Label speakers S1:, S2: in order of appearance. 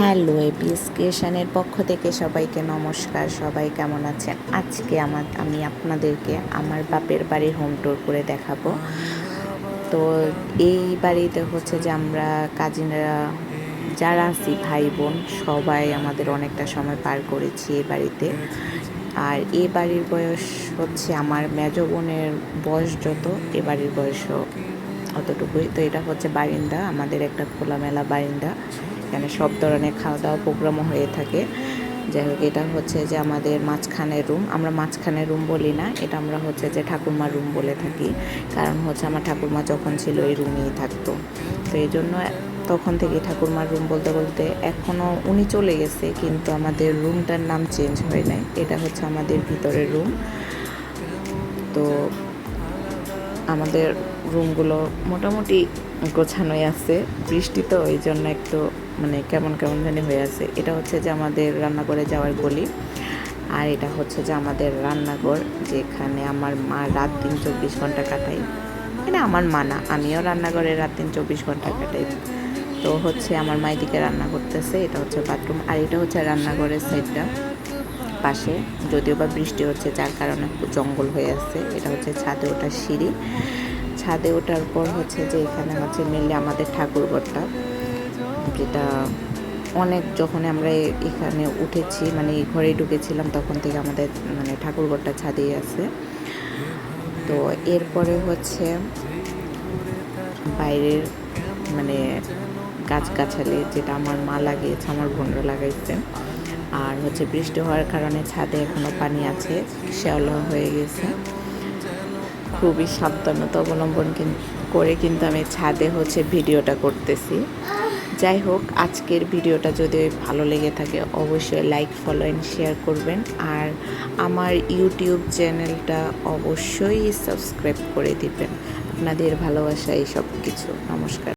S1: Hello APS ক্রিয়েশনের পক্ষ থেকে সবাইকে নমস্কার। সবাই কেমন আছেন? আজকে আমার, আমি আপনাদেরকে আমার বাপের বাড়ির হোম ট্যুর করে দেখাবো। তো এই বাড়িতে হচ্ছে যে আমরা কাজিনরা, যারা আছি ভাই বোন সবাই আমাদের অনেকটা সময় পার করেছি এই বাড়িতে। আর এ বাড়ির বয়স হচ্ছে আমার মেজ বোনের বয়স যত, এ বাড়ির বয়সও অতটুকুই। তো এটা হচ্ছে বারিন্দা, আমাদের একটা খোলামেলা বারিন্দা। এখানে সব ধরনের খাওয়া দাওয়া প্রোগ্রামও হয়ে থাকে। যাই হোক, এটা হচ্ছে যে আমাদের মাঝখানের রুম। আমরা মাঝখানের রুম বলি না, এটা আমরা হচ্ছে যে ঠাকুরমার রুম বলে থাকি। কারণ হচ্ছে আমার ঠাকুরমা যখন ছিল এই রুমেই থাকতো। তো এই জন্য তখন থেকে ঠাকুরমার রুম বলতে বলতে এখনও উনি চলে গেছে, কিন্তু আমাদের রুমটার নাম চেঞ্জ হয় নাই। এটা হচ্ছে আমাদের ভিতরের রুম। তো আমাদের রুমগুলো মোটামুটি গোছানোই আছে। বৃষ্টি তো ওই জন্য একটু মানে কেমন কেমন জানি হয়ে আছে। এটা হচ্ছে যে আমাদের রান্নাঘরে যাওয়ার গলি। আর এটা হচ্ছে যে আমাদের রান্নাঘর, যেখানে আমার মা রাত দিন চব্বিশ ঘণ্টা কাটাই এটা আমার মা না, আমিও রান্নাঘরে রাত দিন চব্বিশ ঘণ্টা কাটাই। তো হচ্ছে আমার মা এদিকে রান্না করতেছে, এটা হচ্ছে বাথরুম। আর এটা হচ্ছে রান্নাঘরের সাইডটা, পাশে। যদিও বা বৃষ্টি হচ্ছে, যার কারণে জঙ্গল হয়ে আছে। এটা হচ্ছে ছাদে ওঠার সিঁড়ি। ছাদে ওঠার পর হচ্ছে যে এখানে হচ্ছে মেনলি আমাদের ঠাকুরঘরটা, যেটা অনেক যখন আমরা এখানে উঠেছি মানে এই ঘরেই ঢুকেছিলাম, তখন থেকে আমাদের মানে ঠাকুরঘরটা ছাদেই আছে। তো এরপরে হচ্ছে বাইরের মানে গাছগাছালি, যেটা আমার মা লাগিয়েছে, আমার বোনরা লাগাইছে। আর হচ্ছে বৃষ্টি হওয়ার কারণে ছাদে এখনও পানি আছে শ্যাওলা হয়ে গেছে। খুবই সাবধানতা অবলম্বন করে কিন্তু আমি ছাদে হচ্ছে ভিডিওটা করতেছি। যাই হোক, আজকের ভিডিওটা যদি ভালো লেগে থাকে, অবশ্যই লাইক ফলো অ্যান্ড শেয়ার করবেন। আর আমার ইউটিউব চ্যানেলটা অবশ্যই সাবস্ক্রাইব করে দিবেন। আপনাদের ভালোবাসা এই সব কিছু নমস্কার।